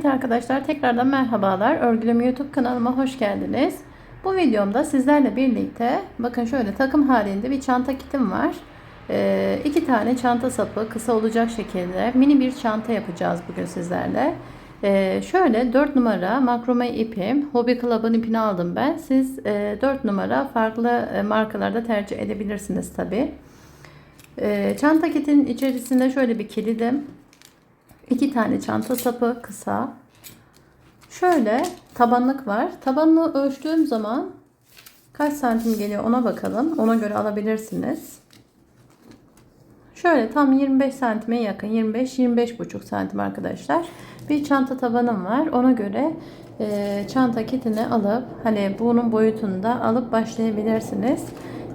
Evet arkadaşlar tekrardan merhabalar. Örgülüm YouTube kanalıma hoş geldiniz. Bu videomda sizlerle birlikte bakın şöyle takım halinde bir çanta kitim var. Ee, iki tane çanta sapı kısa olacak şekilde mini bir çanta yapacağız bugün sizlerle. Ee, şöyle 4 numara makrome ipim. Hobby Club'ın ipini aldım ben. Siz e, 4 numara farklı e, markalarda tercih edebilirsiniz tabi. Ee, çanta kitin içerisinde şöyle bir kilidim. İki tane çanta sapı kısa. Şöyle tabanlık var. Tabanlığı ölçtüğüm zaman kaç santim geliyor ona bakalım. Ona göre alabilirsiniz. Şöyle tam 25 santime yakın 25 buçuk santim arkadaşlar. Bir çanta tabanım var. Ona göre e, çanta kitini alıp hani bunun boyutunda alıp başlayabilirsiniz.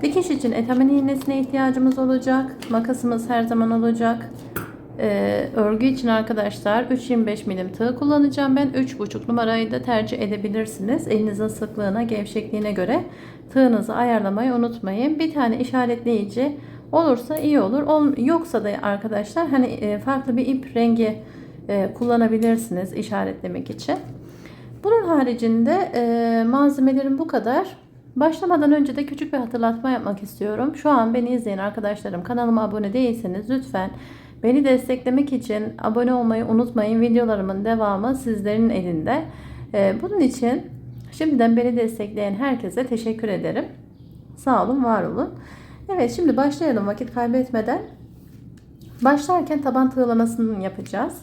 Dikiş için etamin iğnesine ihtiyacımız olacak. Makasımız her zaman olacak. Ee, örgü için arkadaşlar 3.25 milim tığ kullanacağım. Ben 3.5 numarayı da tercih edebilirsiniz. Elinizin sıklığına, gevşekliğine göre tığınızı ayarlamayı unutmayın. Bir tane işaretleyici olursa iyi olur. Ol, yoksa da arkadaşlar hani e, farklı bir ip rengi e, kullanabilirsiniz işaretlemek için. Bunun haricinde e, malzemelerim bu kadar. Başlamadan önce de küçük bir hatırlatma yapmak istiyorum. Şu an beni izleyen arkadaşlarım kanalıma abone değilseniz lütfen Beni desteklemek için abone olmayı unutmayın. Videolarımın devamı sizlerin elinde. Ee, bunun için şimdiden beni destekleyen herkese teşekkür ederim. Sağ olun, var olun. Evet şimdi başlayalım vakit kaybetmeden. Başlarken taban tığlamasını yapacağız.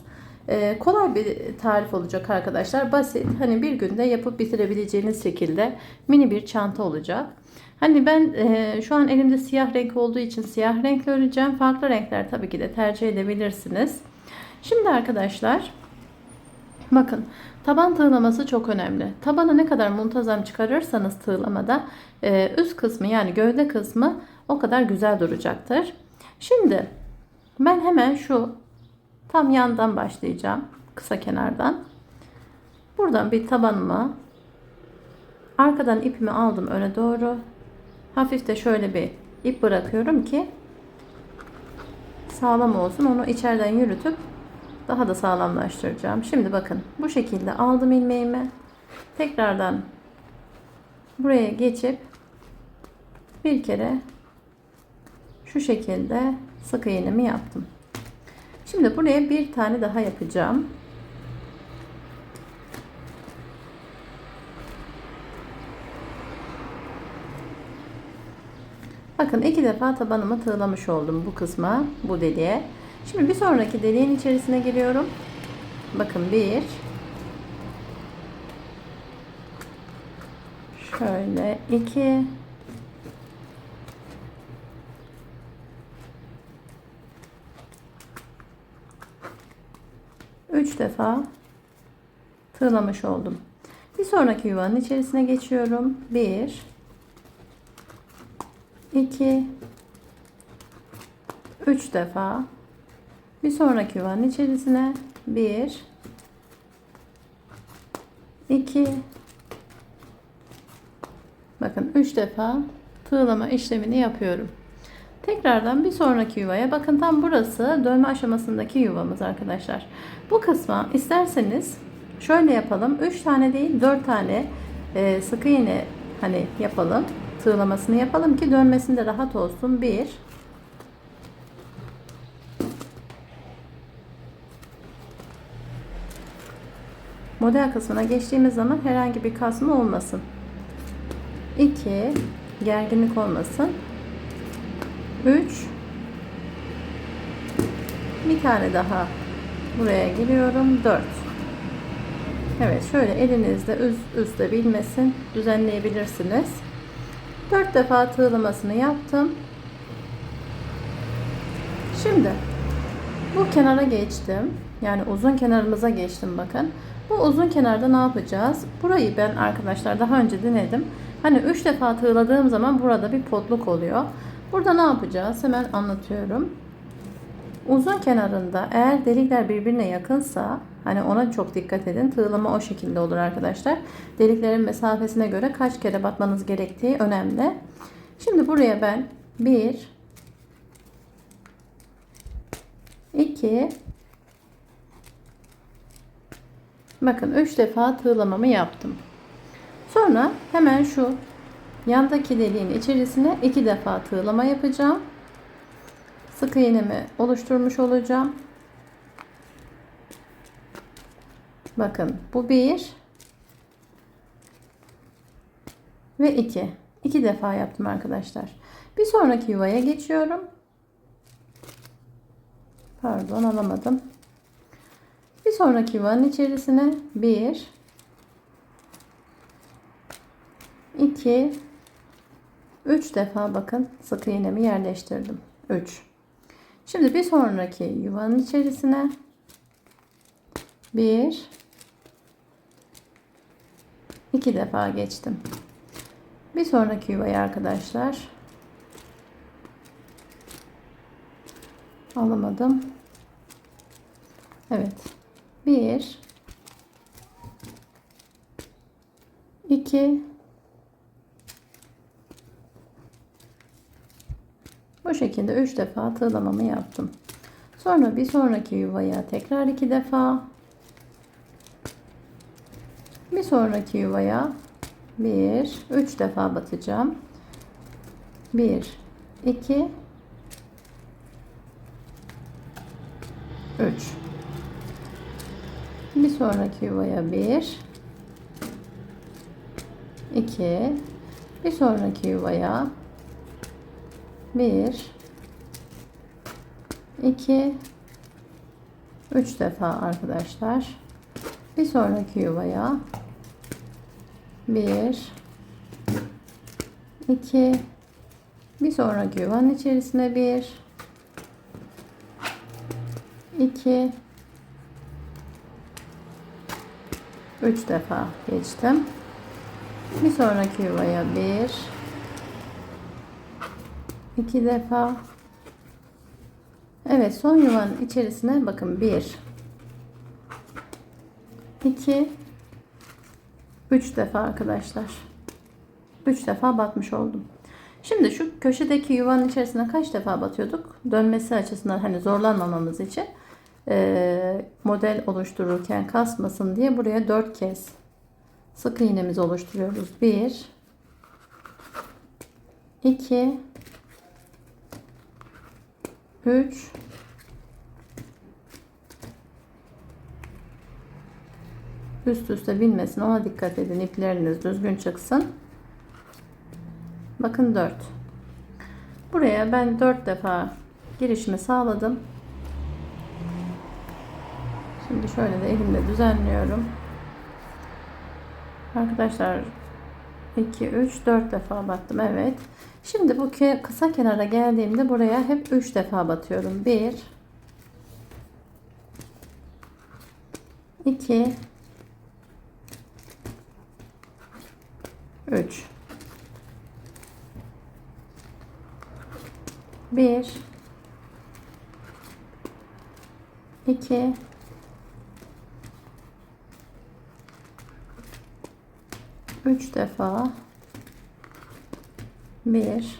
Ee, kolay bir tarif olacak arkadaşlar. Basit. Hani bir günde yapıp bitirebileceğiniz şekilde mini bir çanta olacak. Hani ben e, şu an elimde siyah renk olduğu için siyah renkle öreceğim. Farklı renkler tabii ki de tercih edebilirsiniz. Şimdi arkadaşlar bakın taban tığlaması çok önemli. Tabanı ne kadar muntazam çıkarırsanız tığlamada e, üst kısmı yani gövde kısmı o kadar güzel duracaktır. Şimdi ben hemen şu tam yandan başlayacağım. Kısa kenardan. Buradan bir tabanıma arkadan ipimi aldım öne doğru Hafif de şöyle bir ip bırakıyorum ki sağlam olsun. Onu içeriden yürütüp daha da sağlamlaştıracağım. Şimdi bakın bu şekilde aldım ilmeğimi. Tekrardan buraya geçip bir kere şu şekilde sık iğnemi yaptım. Şimdi buraya bir tane daha yapacağım. Bakın iki defa tabanımı tığlamış oldum bu kısma, bu deliğe. Şimdi bir sonraki deliğin içerisine giriyorum. Bakın bir. Şöyle iki. Üç defa tığlamış oldum. Bir sonraki yuvanın içerisine geçiyorum. Bir. 2 3 defa bir sonraki yuvanın içerisine 1 2 bakın 3 defa tığlama işlemini yapıyorum. Tekrardan bir sonraki yuvaya bakın tam burası dönme aşamasındaki yuvamız arkadaşlar. Bu kısma isterseniz şöyle yapalım. 3 tane değil 4 tane e, sık iğne hani yapalım tığlamasını yapalım ki dönmesinde rahat olsun. Bir. Model kısmına geçtiğimiz zaman herhangi bir kasma olmasın. 2 gerginlik olmasın. 3 bir tane daha buraya giriyorum. 4 Evet şöyle elinizde üst üste bilmesin düzenleyebilirsiniz. 4 defa tığlamasını yaptım. Şimdi bu kenara geçtim. Yani uzun kenarımıza geçtim bakın. Bu uzun kenarda ne yapacağız? Burayı ben arkadaşlar daha önce denedim. Hani 3 defa tığladığım zaman burada bir potluk oluyor. Burada ne yapacağız? Hemen anlatıyorum. Uzun kenarında eğer delikler birbirine yakınsa hani ona çok dikkat edin. Tığlama o şekilde olur arkadaşlar. Deliklerin mesafesine göre kaç kere batmanız gerektiği önemli. Şimdi buraya ben 1 2 Bakın 3 defa tığlamamı yaptım. Sonra hemen şu yandaki deliğin içerisine 2 defa tığlama yapacağım. Sık iğnemi oluşturmuş olacağım. Bakın bu bir ve iki. İki defa yaptım arkadaşlar. Bir sonraki yuvaya geçiyorum. Pardon alamadım. Bir sonraki yuvanın içerisine bir, iki, üç defa bakın sık iğnemi yerleştirdim. Üç. Şimdi bir sonraki yuvanın içerisine bir, iki defa geçtim. Bir sonraki yuvaya arkadaşlar alamadım. Evet. Bir, iki, bu şekilde üç defa tığlamamı yaptım. Sonra bir sonraki yuvaya tekrar iki defa bir sonraki yuvaya bir, üç defa batacağım. Bir, iki, üç. Bir sonraki yuvaya bir, iki, bir sonraki yuvaya bir, iki, üç defa arkadaşlar. Bir sonraki yuvaya. Bir, iki, bir sonraki yuvanın içerisine bir, iki, üç defa geçtim. Bir sonraki yuvaya bir, iki defa. Evet son yuvanın içerisine bakın bir, iki, üç defa arkadaşlar. Üç defa batmış oldum. Şimdi şu köşedeki yuvanın içerisine kaç defa batıyorduk? Dönmesi açısından hani zorlanmamamız için e, model oluştururken kasmasın diye buraya dört kez sık iğnemizi oluşturuyoruz. Bir, iki, üç, üst üste binmesin ona dikkat edin ipleriniz düzgün çıksın. Bakın 4 buraya ben 4 defa girişimi sağladım. Şimdi şöyle de elimle düzenliyorum. Arkadaşlar 2 3 4 defa battım evet şimdi bu kısa kenara geldiğimde buraya hep 3 defa batıyorum. 1 2 3 1 2 3 defa 1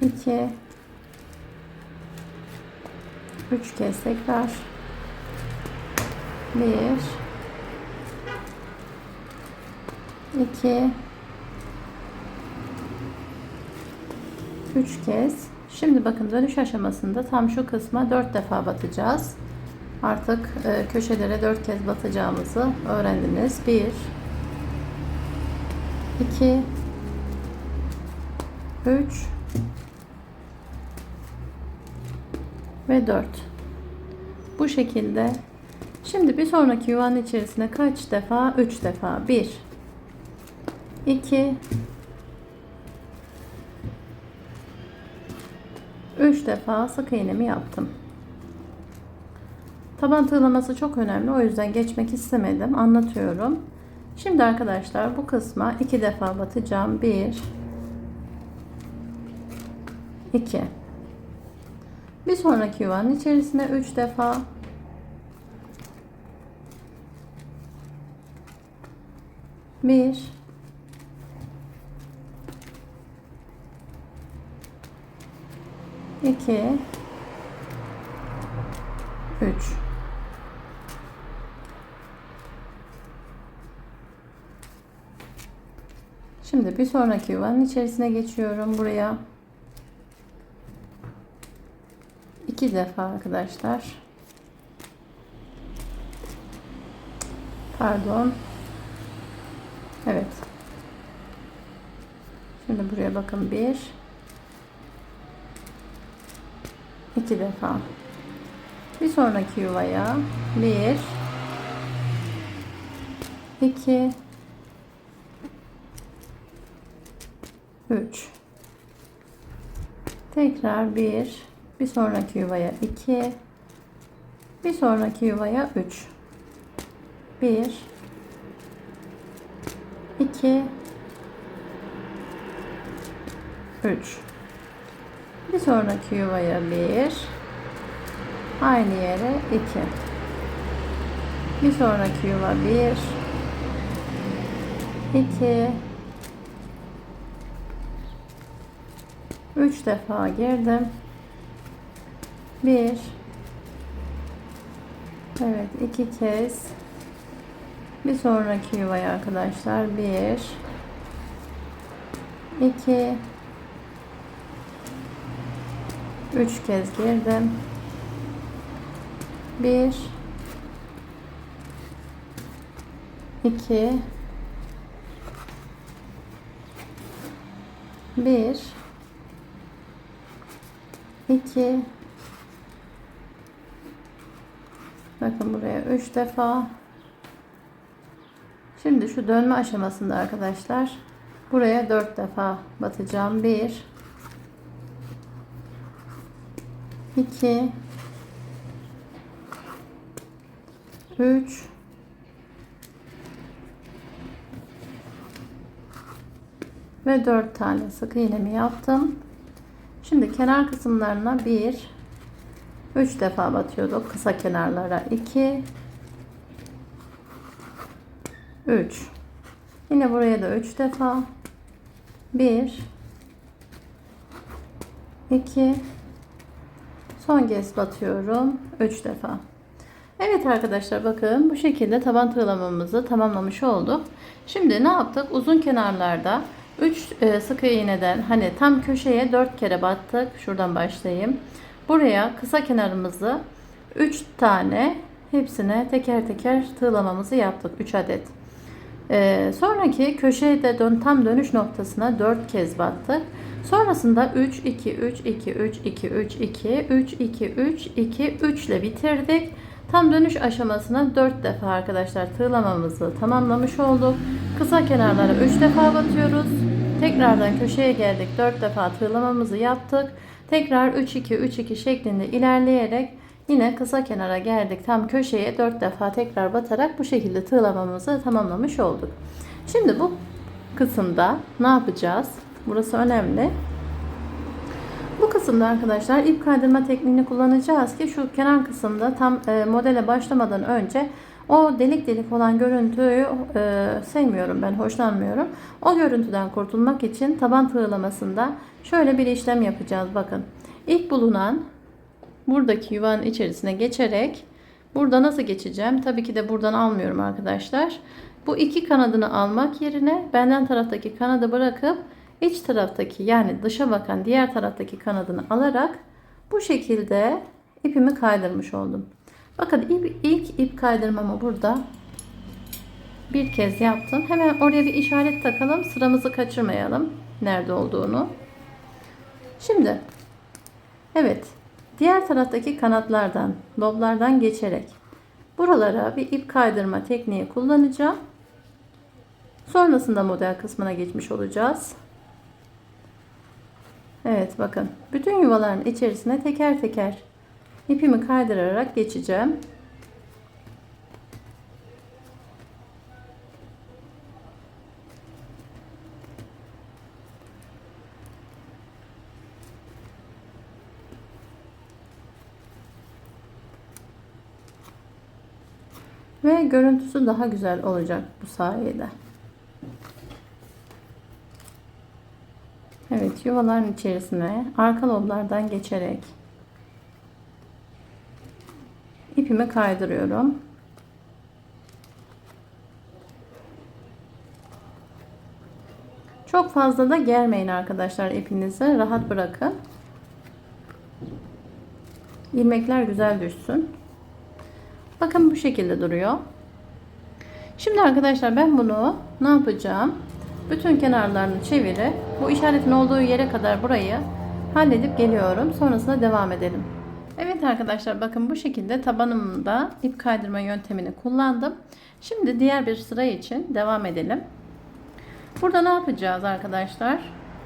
2 3 kez tekrar 1 2 3 kez. Şimdi bakın dönüş aşamasında tam şu kısma 4 defa batacağız. Artık e, köşelere 4 kez batacağımızı öğrendiniz. 1 2 3 ve 4 bu şekilde şimdi bir sonraki yuvanın içerisine kaç defa 3 defa 1 2 3 defa sık iğnemi yaptım. Taban tığlaması çok önemli. O yüzden geçmek istemedim. Anlatıyorum. Şimdi arkadaşlar bu kısma 2 defa batacağım. 1 2 Bir sonraki yuvanın içerisine 3 defa. 1 2 3 Şimdi bir sonraki yuvanın içerisine geçiyorum buraya. iki defa arkadaşlar. Pardon. Evet. Şimdi buraya bakın bir. iki defa. Bir sonraki yuvaya bir. iki. Üç. Tekrar bir. Bir sonraki yuvaya iki. Bir sonraki yuvaya üç. Bir. iki. Üç. Bir sonraki yuvaya bir. Aynı yere iki. Bir sonraki yuva bir. iki. Üç defa girdim. Bir. Evet iki kez. Bir sonraki yuvaya arkadaşlar bir. iki. Üç kez girdim. Bir. iki. Bir. 2 Bakın buraya 3 defa. Şimdi şu dönme aşamasında arkadaşlar buraya 4 defa batacağım. 1 2 3 ve 4 tane sık iğnemi yaptım. Şimdi kenar kısımlarına 1 3 defa batıyorduk. Kısa kenarlara 2 3 Yine buraya da 3 defa 1 2 Son kez batıyorum 3 defa. Evet arkadaşlar bakın bu şekilde taban tığlamamızı tamamlamış olduk. Şimdi ne yaptık? Uzun kenarlarda 3 e, sık iğneden hani tam köşeye 4 kere battık. Şuradan başlayayım. Buraya kısa kenarımızı 3 tane hepsine teker teker tığlamamızı yaptık. 3 adet. Ee, sonraki köşeye de dön, tam dönüş noktasına 4 kez battık. Sonrasında 3 2 3 2 3 2 3 2 3 2 3 2 3 ile bitirdik. Tam dönüş aşamasına 4 defa arkadaşlar tığlamamızı tamamlamış olduk. Kısa kenarlara 3 defa batıyoruz. Tekrardan köşeye geldik. 4 defa tığlamamızı yaptık. Tekrar 3 2 3 2 şeklinde ilerleyerek yine kısa kenara geldik. Tam köşeye 4 defa tekrar batarak bu şekilde tığlamamızı tamamlamış olduk. Şimdi bu kısımda ne yapacağız? Burası önemli. Bu kısımda arkadaşlar ip kaydırma tekniğini kullanacağız ki şu kenar kısımda tam e, modele başlamadan önce o delik delik olan görüntüyü e, sevmiyorum ben, hoşlanmıyorum. O görüntüden kurtulmak için taban tığlamasında şöyle bir işlem yapacağız. Bakın ilk bulunan buradaki yuvanın içerisine geçerek burada nasıl geçeceğim? Tabii ki de buradan almıyorum arkadaşlar. Bu iki kanadını almak yerine benden taraftaki kanadı bırakıp iç taraftaki yani dışa bakan diğer taraftaki kanadını alarak bu şekilde ipimi kaydırmış oldum. Bakın ip, ilk ip kaydırmamı burada bir kez yaptım. Hemen oraya bir işaret takalım. Sıramızı kaçırmayalım. Nerede olduğunu. Şimdi evet diğer taraftaki kanatlardan loblardan geçerek buralara bir ip kaydırma tekniği kullanacağım. Sonrasında model kısmına geçmiş olacağız. Evet bakın bütün yuvaların içerisine teker teker ipimi kaydırarak geçeceğim. Ve görüntüsü daha güzel olacak bu sayede. Evet yuvaların içerisine arka loblardan geçerek ipimi kaydırıyorum. Çok fazla da germeyin arkadaşlar ipinizi. Rahat bırakın. İlmekler güzel düşsün. Bakın bu şekilde duruyor. Şimdi arkadaşlar ben bunu ne yapacağım? Bütün kenarlarını çevirip bu işaretin olduğu yere kadar burayı halledip geliyorum. Sonrasında devam edelim. Evet arkadaşlar bakın bu şekilde tabanımda ip kaydırma yöntemini kullandım. Şimdi diğer bir sıra için devam edelim. Burada ne yapacağız arkadaşlar?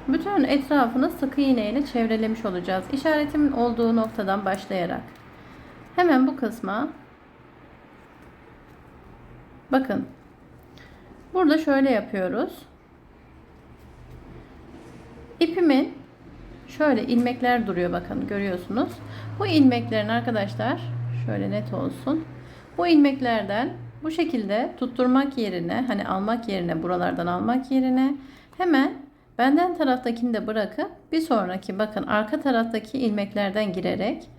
Bütün etrafını sık iğne ile çevrelemiş olacağız. İşaretimin olduğu noktadan başlayarak. Hemen bu kısma bakın. Burada şöyle yapıyoruz. İpimin şöyle ilmekler duruyor bakın görüyorsunuz. Bu ilmeklerin arkadaşlar şöyle net olsun. Bu ilmeklerden bu şekilde tutturmak yerine hani almak yerine buralardan almak yerine hemen benden taraftakini de bırakıp bir sonraki bakın arka taraftaki ilmeklerden girerek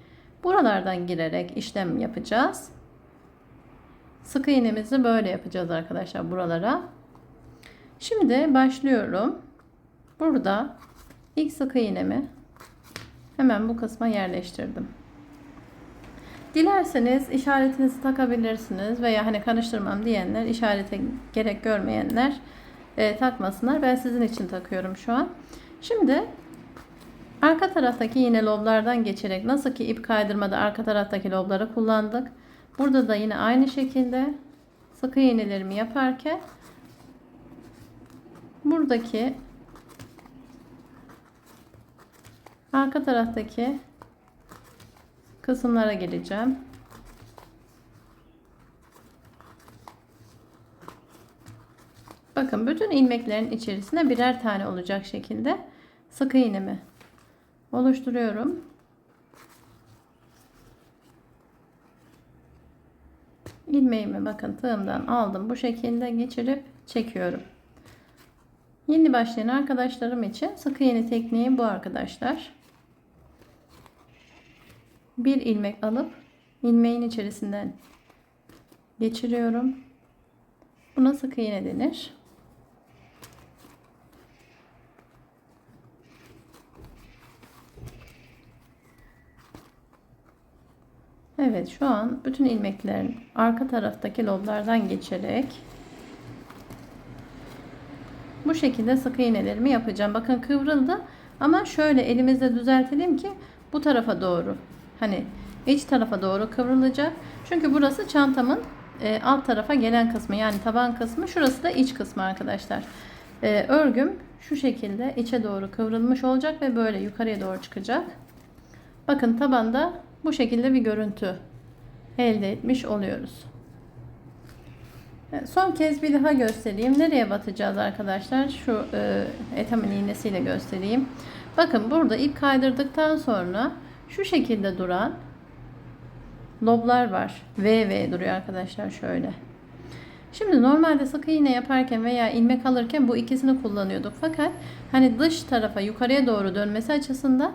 buralardan girerek işlem yapacağız. Sık iğnemizi böyle yapacağız arkadaşlar buralara. Şimdi başlıyorum. Burada ilk sık iğnemi hemen bu kısma yerleştirdim. Dilerseniz işaretinizi takabilirsiniz veya hani karıştırmam diyenler işarete gerek görmeyenler e, takmasınlar. Ben sizin için takıyorum şu an. Şimdi arka taraftaki yine loblardan geçerek nasıl ki ip kaydırmada arka taraftaki lobları kullandık. Burada da yine aynı şekilde sık iğnelerimi yaparken buradaki arka taraftaki kısımlara geleceğim. Bakın bütün ilmeklerin içerisine birer tane olacak şekilde sık iğnemi oluşturuyorum. ilmeğimi bakın tığımdan aldım bu şekilde geçirip çekiyorum. Yeni başlayan arkadaşlarım için sık iğne tekniği bu arkadaşlar. Bir ilmek alıp ilmeğin içerisinden geçiriyorum. Buna sık iğne denir. Evet şu an bütün ilmeklerin arka taraftaki loblardan geçerek bu şekilde sık iğnelerimi yapacağım. Bakın kıvrıldı ama şöyle elimizde düzeltelim ki bu tarafa doğru hani iç tarafa doğru kıvrılacak. Çünkü burası çantamın e, alt tarafa gelen kısmı yani taban kısmı şurası da iç kısmı arkadaşlar. E, örgüm şu şekilde içe doğru kıvrılmış olacak ve böyle yukarıya doğru çıkacak. Bakın tabanda bu şekilde bir görüntü elde etmiş oluyoruz. Son kez bir daha göstereyim. Nereye batacağız arkadaşlar? Şu e, etamin iğnesiyle göstereyim. Bakın burada ip kaydırdıktan sonra şu şekilde duran loblar var. V V duruyor arkadaşlar şöyle. Şimdi normalde sık iğne yaparken veya ilmek alırken bu ikisini kullanıyorduk. Fakat hani dış tarafa yukarıya doğru dönmesi açısından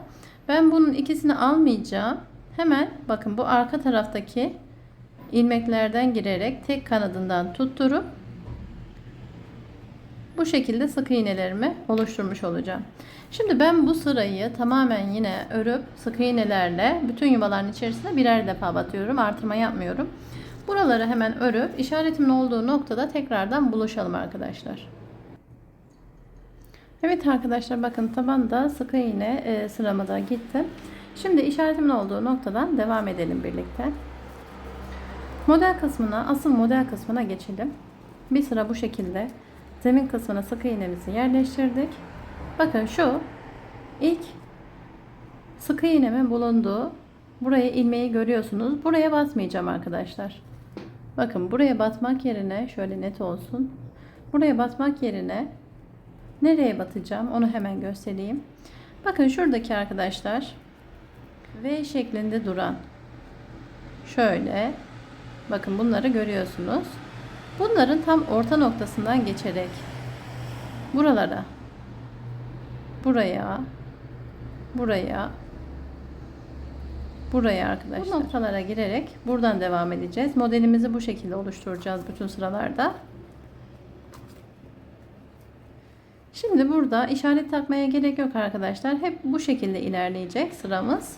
ben bunun ikisini almayacağım. Hemen bakın bu arka taraftaki ilmeklerden girerek tek kanadından tutturup bu şekilde sık iğnelerimi oluşturmuş olacağım. Şimdi ben bu sırayı tamamen yine örüp sık iğnelerle bütün yuvaların içerisine birer defa batıyorum. Artırma yapmıyorum. Buraları hemen örüp işaretimin olduğu noktada tekrardan buluşalım arkadaşlar. Evet arkadaşlar bakın tabanda sık iğne e, sıramı da gitti. Şimdi işaretimin olduğu noktadan devam edelim birlikte. Model kısmına, asıl model kısmına geçelim. Bir sıra bu şekilde zemin kısmına sık iğnemizi yerleştirdik. Bakın şu ilk sık iğnemin bulunduğu buraya ilmeği görüyorsunuz. Buraya batmayacağım arkadaşlar. Bakın buraya batmak yerine şöyle net olsun. Buraya batmak yerine nereye batacağım onu hemen göstereyim. Bakın şuradaki arkadaşlar V şeklinde duran şöyle bakın bunları görüyorsunuz. Bunların tam orta noktasından geçerek buralara buraya buraya buraya arkadaşlar. Bu noktalara girerek buradan devam edeceğiz. Modelimizi bu şekilde oluşturacağız bütün sıralarda. Şimdi burada işaret takmaya gerek yok arkadaşlar. Hep bu şekilde ilerleyecek sıramız.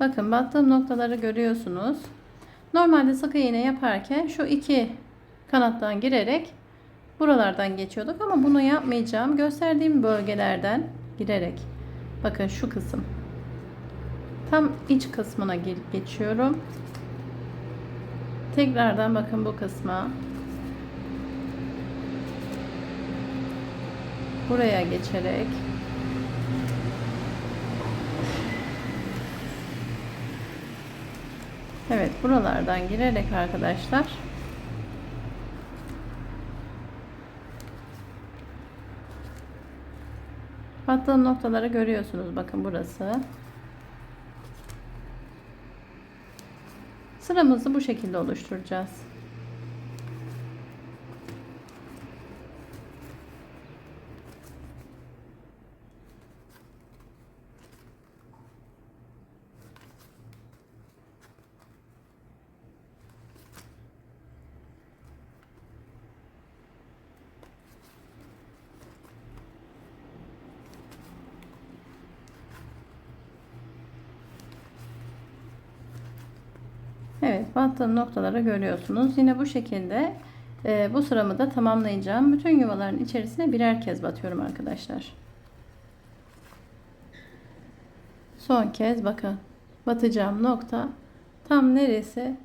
Bakın battığım noktaları görüyorsunuz. Normalde sık iğne yaparken şu iki kanattan girerek buralardan geçiyorduk ama bunu yapmayacağım. Gösterdiğim bölgelerden girerek. Bakın şu kısım. Tam iç kısmına geçiyorum. Tekrardan bakın bu kısma. Buraya geçerek Evet, buralardan girerek arkadaşlar battığım noktaları görüyorsunuz. Bakın burası. Sıramızı bu şekilde oluşturacağız. Evet battığım noktaları görüyorsunuz. Yine bu şekilde e, bu sıramı da tamamlayacağım. Bütün yuvaların içerisine birer kez batıyorum arkadaşlar. Son kez bakın. Batacağım nokta tam neresi?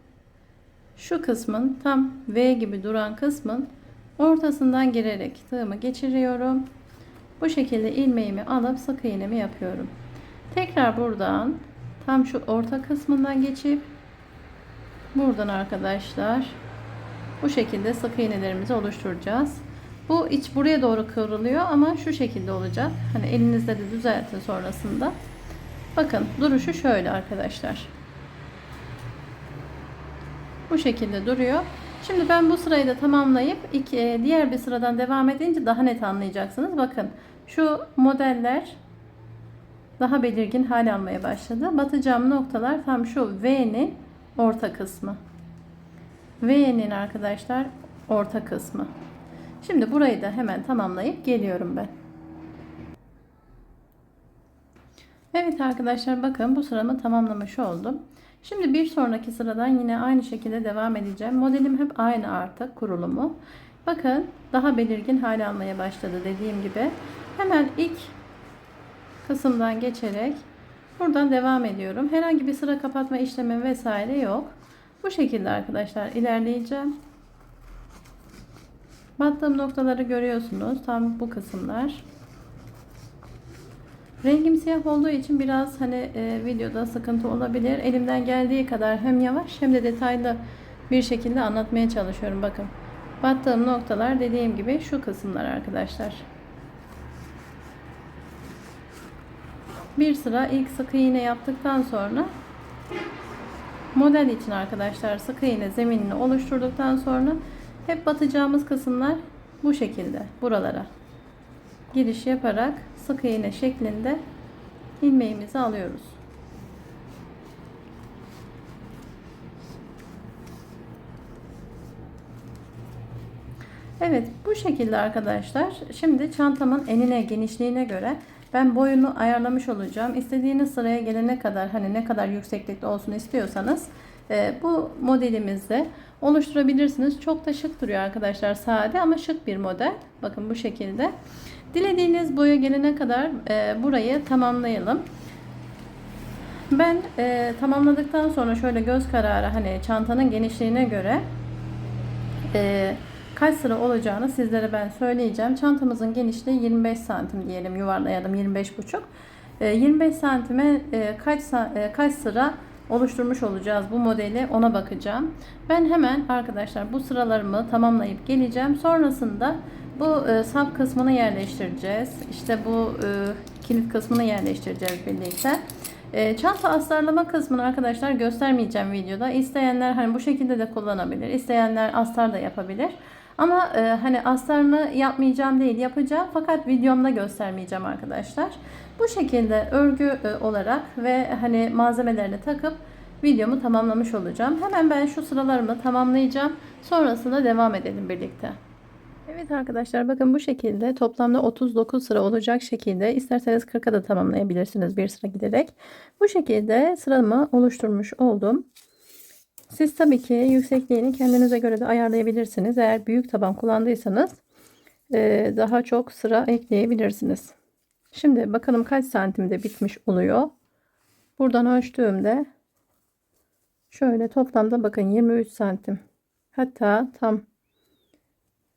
Şu kısmın tam V gibi duran kısmın ortasından girerek tığımı geçiriyorum. Bu şekilde ilmeğimi alıp sık iğnemi yapıyorum. Tekrar buradan tam şu orta kısmından geçip Buradan arkadaşlar bu şekilde sık iğnelerimizi oluşturacağız. Bu iç buraya doğru kıvrılıyor ama şu şekilde olacak. Hani elinizde de düzeltin sonrasında. Bakın duruşu şöyle arkadaşlar. Bu şekilde duruyor. Şimdi ben bu sırayı da tamamlayıp iki, e, diğer bir sıradan devam edince daha net anlayacaksınız. Bakın şu modeller daha belirgin hal almaya başladı. Batacağım noktalar tam şu V'nin orta kısmı. V'nin arkadaşlar orta kısmı. Şimdi burayı da hemen tamamlayıp geliyorum ben. Evet arkadaşlar bakın bu sıramı tamamlamış oldum. Şimdi bir sonraki sıradan yine aynı şekilde devam edeceğim. Modelim hep aynı artık kurulumu. Bakın daha belirgin hale almaya başladı dediğim gibi. Hemen ilk kısımdan geçerek buradan devam ediyorum. Herhangi bir sıra kapatma işlemi vesaire yok. Bu şekilde arkadaşlar ilerleyeceğim. Battığım noktaları görüyorsunuz. Tam bu kısımlar. Rengim siyah olduğu için biraz hani e, videoda sıkıntı olabilir. Elimden geldiği kadar hem yavaş hem de detaylı bir şekilde anlatmaya çalışıyorum. Bakın. Battığım noktalar dediğim gibi şu kısımlar arkadaşlar. Bir sıra ilk sık iğne yaptıktan sonra model için arkadaşlar sık iğne zeminini oluşturduktan sonra hep batacağımız kısımlar bu şekilde buralara giriş yaparak sık iğne şeklinde ilmeğimizi alıyoruz. Evet bu şekilde arkadaşlar. Şimdi çantamın enine genişliğine göre ben boyunu ayarlamış olacağım. İstediğiniz sıraya gelene kadar hani ne kadar yükseklikte olsun istiyorsanız e, bu modelimizde oluşturabilirsiniz. Çok da şık duruyor arkadaşlar. Sade ama şık bir model. Bakın bu şekilde. Dilediğiniz boya gelene kadar e, burayı tamamlayalım. Ben e, tamamladıktan sonra şöyle göz kararı hani çantanın genişliğine göre e, kaç sıra olacağını sizlere ben söyleyeceğim. Çantamızın genişliği 25 santim diyelim yuvarlayalım 25 buçuk. E, 25 santime e, kaç e, kaç sıra oluşturmuş olacağız bu modeli ona bakacağım. Ben hemen arkadaşlar bu sıralarımı tamamlayıp geleceğim. Sonrasında bu e, sap kısmını yerleştireceğiz. İşte bu kilit kısmını yerleştireceğiz birlikte. E, çanta astarlama kısmını arkadaşlar göstermeyeceğim videoda. İsteyenler hani bu şekilde de kullanabilir. İsteyenler astar da yapabilir. Ama e, hani astarını yapmayacağım değil yapacağım fakat videomda göstermeyeceğim arkadaşlar. Bu şekilde örgü e, olarak ve hani malzemelerini takıp videomu tamamlamış olacağım. Hemen ben şu sıralarımı tamamlayacağım. Sonrasında devam edelim birlikte. Evet arkadaşlar bakın bu şekilde toplamda 39 sıra olacak şekilde isterseniz 40'a da tamamlayabilirsiniz bir sıra giderek. Bu şekilde sıramı oluşturmuş oldum. Siz tabii ki yüksekliğini kendinize göre de ayarlayabilirsiniz. Eğer büyük taban kullandıysanız e, daha çok sıra ekleyebilirsiniz. Şimdi bakalım kaç santimde bitmiş oluyor. Buradan ölçtüğümde şöyle toplamda bakın 23 santim. Hatta tam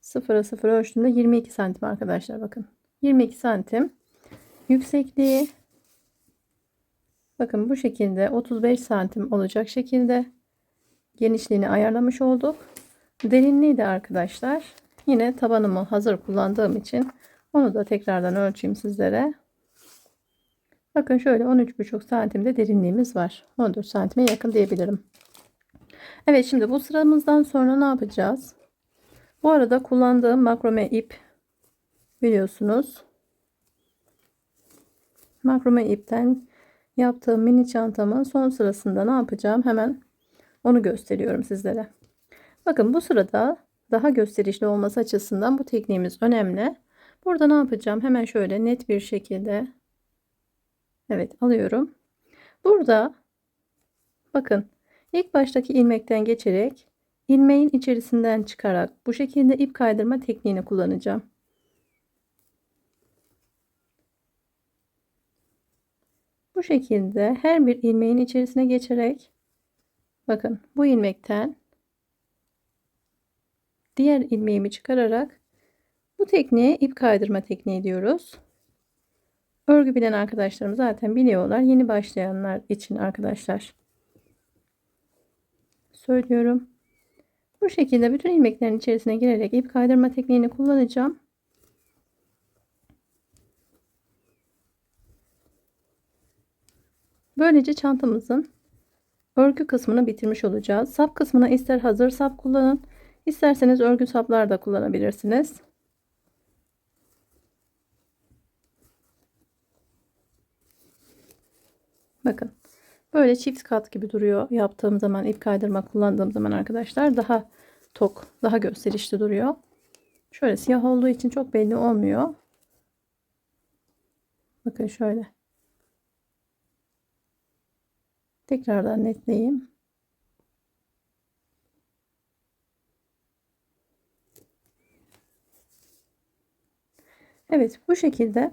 0'a 0 ölçtüğümde 22 santim arkadaşlar bakın. 22 santim yüksekliği bakın bu şekilde 35 santim olacak şekilde genişliğini ayarlamış olduk. Derinliği de arkadaşlar yine tabanımı hazır kullandığım için onu da tekrardan ölçeyim sizlere. Bakın şöyle 13,5 santimde derinliğimiz var. 14 santime yakın diyebilirim. Evet şimdi bu sıramızdan sonra ne yapacağız? Bu arada kullandığım makrome ip biliyorsunuz. Makrome ipten yaptığım mini çantamın son sırasında ne yapacağım? Hemen onu gösteriyorum sizlere. Bakın bu sırada daha gösterişli olması açısından bu tekniğimiz önemli. Burada ne yapacağım? Hemen şöyle net bir şekilde Evet alıyorum. Burada bakın ilk baştaki ilmekten geçerek ilmeğin içerisinden çıkarak bu şekilde ip kaydırma tekniğini kullanacağım. Bu şekilde her bir ilmeğin içerisine geçerek bakın bu ilmekten diğer ilmeğimi çıkararak bu tekniğe ip kaydırma tekniği diyoruz. Örgü bilen arkadaşlarım zaten biliyorlar. Yeni başlayanlar için arkadaşlar söylüyorum. Bu şekilde bütün ilmeklerin içerisine girerek ip kaydırma tekniğini kullanacağım. Böylece çantamızın örgü kısmını bitirmiş olacağız. Sap kısmına ister hazır sap kullanın, isterseniz örgü saplar da kullanabilirsiniz. Bakın böyle çift kat gibi duruyor yaptığım zaman ip kaydırma kullandığım zaman arkadaşlar daha tok daha gösterişli duruyor. Şöyle siyah olduğu için çok belli olmuyor. Bakın şöyle. Tekrardan netleyeyim. Evet bu şekilde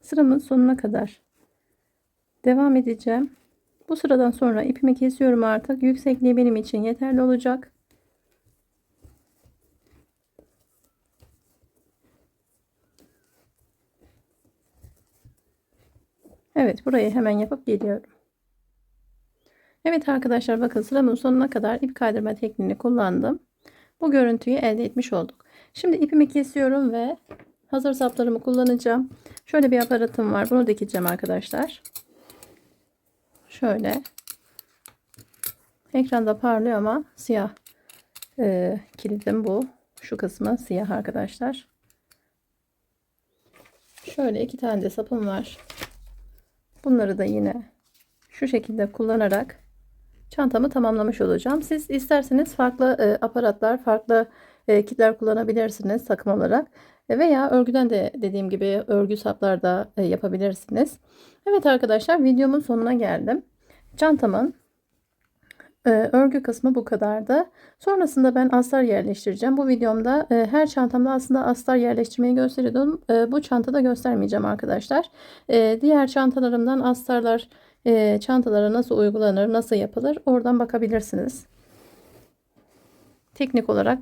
sıramın sonuna kadar devam edeceğim. Bu sıradan sonra ipimi kesiyorum artık. Yüksekliği benim için yeterli olacak. Evet burayı hemen yapıp geliyorum. Evet arkadaşlar bakın sıramın sonuna kadar ip kaydırma tekniğini kullandım. Bu görüntüyü elde etmiş olduk. Şimdi ipimi kesiyorum ve hazır saplarımı kullanacağım. Şöyle bir aparatım var. Bunu dikeceğim arkadaşlar. Şöyle. Ekranda parlıyor ama siyah. Ee, kilidim bu. Şu kısmı siyah arkadaşlar. Şöyle iki tane de sapım var. Bunları da yine şu şekilde kullanarak çantamı tamamlamış olacağım. Siz isterseniz farklı e, aparatlar, farklı e, kitler kullanabilirsiniz takım olarak. E, veya örgüden de dediğim gibi örgü saplar da e, yapabilirsiniz. Evet arkadaşlar videomun sonuna geldim. Çantamın e, örgü kısmı bu kadardı. Sonrasında ben astar yerleştireceğim. Bu videomda e, her çantamda aslında astar yerleştirmeyi gösteriyordum. E, bu çantada göstermeyeceğim arkadaşlar. E, diğer çantalarımdan astarlar e, çantalara nasıl uygulanır, nasıl yapılır oradan bakabilirsiniz. Teknik olarak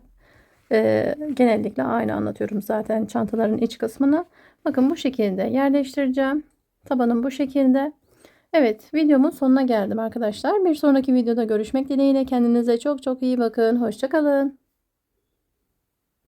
e, genellikle aynı anlatıyorum zaten çantaların iç kısmını. Bakın bu şekilde yerleştireceğim. Tabanım bu şekilde. Evet videomun sonuna geldim arkadaşlar. Bir sonraki videoda görüşmek dileğiyle kendinize çok çok iyi bakın. Hoşçakalın.